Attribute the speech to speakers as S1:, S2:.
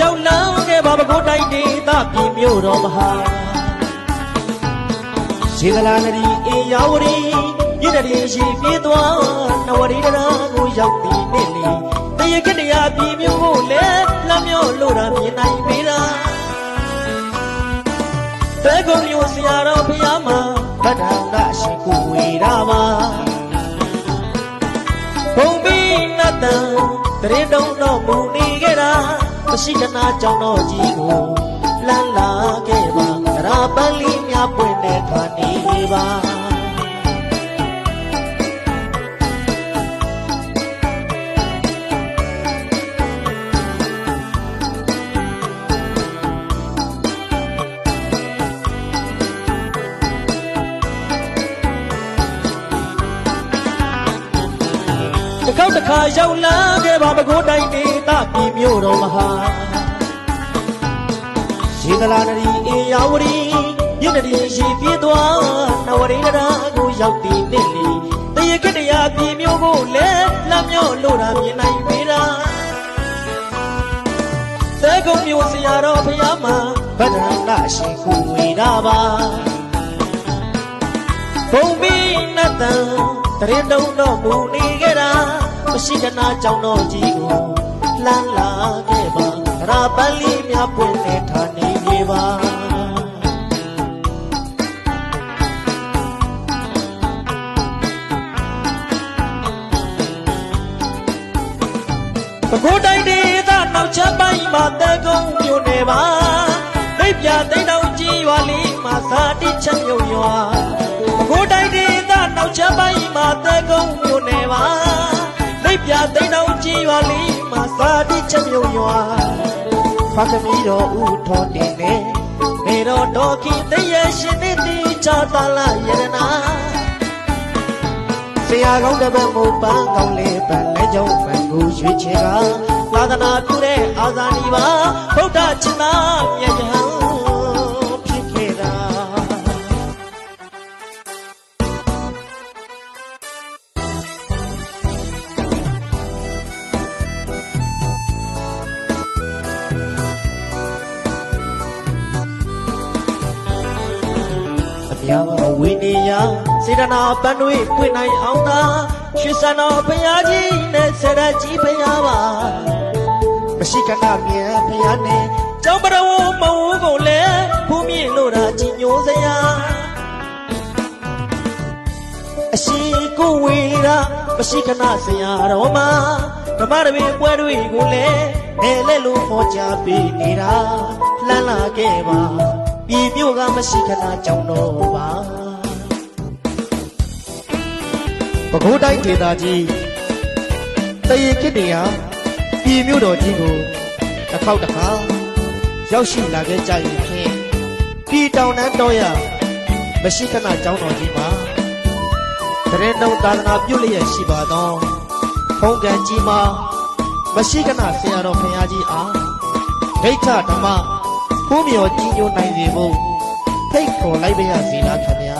S1: ရောက်လန်းခဲ့ပါဘကိုးတိုင်းဒေသပြည်မြို့တော်မဟာရေကလာနရီအေယာဝရီရစ်တရီရှိပြေးသွားနဝရီတရာကိုရောက်ပြီးနေလေတရခက်တရားပြည်မြို့ကိုလည်းလမ်းမြော့လို့တာမြင်နိုင်ပြီလားတဲကုံမျိုးဆရာတော်ဘုရားမှာဗဒ္ဒံကရှိကိုဝေရာပါဘုံပြီးနတ်တံတရင်တုံတော့မူနေခဲ့တာ မရှိကနာကြောင့်တော့ကြီးကိုလန်းလာခဲ့ပါရာပလီများပွင့်တဲ့ခါနေပါ ခေါက်တစ်ခါရောက်လာခဲ့ပါမကိုးတိုင်းဒေသပြည်မြို့တော်မဟာရေကလာနရီအေယာဝရီရစ်နရီရှိပြေးသွားနဝရီနရာကိုရောက်ပြီးနေလေတရခက်တရားပြည်မြို့ကိုလည်းလမ်းမြော့လို့တာမြင်နိုင်ပြီလားသဲကုံမျိုးဆရာတော်ဘုရားမှာဗဒ္ဒံကရှိခိုးဝေတာပါဘုံပြီးနတ်တံတရင်တုံတော့မူနေခဲ့တာ မရှိကနာကြောင့်တော့ကြီးကိုလှမ်းလာခဲ့ပါရာပလီများပွင့်နေထာနေနေပါပကိုးတိုင်း ရွာဖာသမီးတော်ဦးထော်တင်နေမေတော်တော်ခီတည့်ရရှင်နေတိချတာလာယရနာဆရာကောင်းတစ်ပတ်မို့ပန်းကောင်းလေးပန်းလဲကြောင်းပန်းကိုရွေးချယ်ကသာသနာပြုတဲ့အာဇာနည်ပါဗုဒ္ဓချင်သာ အပြောင်းဝိနည်းယစေတနာပန်းတွေပွင့်နိုင်အောင်သာရွှေစံတော်ဘုရားကြီးနဲ့ဆရာကြီးဘုရားပါမရှိကနာမြန်ဖျားနဲ့ကျောင်းပရဝမဝကိုလည်းဘုမြင့်လို့တာကြီးညိုစရာအရှိကိုဝေရာမရှိကနာဆရာတော်မှာဓမ္မတပင်ပွဲတွေကိုလည်းနေလဲလို့ဟောကြားပေးနေတာလှမ်းလာခဲ့ပါ ပြည်မြို့ကမရှိကနာကြောင်းတော်ပါပကိုးတိုင်းဒေသကြီးတရေခစ်နေဟာပြည်မြို့တော်ကြီးကိုတစ်ခေါက်တစ်ခါရောက်ရှိလာခဲ့ကြရင်ဖြင့်ပြည်တောင်တန်းတော်ရမရှိခဏကျောင်းတော်ကြီးမှာတရင်တုံသာသနာပြုလျက်ရှိပါသောဘုံကံကြီးမှာမရှိခဏဆရာတော်ဖရာကြီးအားဒိဋ္ဌဓမ္မ ဘုမြော်ကြီးညိုနိုင်စေဖို့ဖိတ်ခေါ်လိုက်ပါရစေလားခင်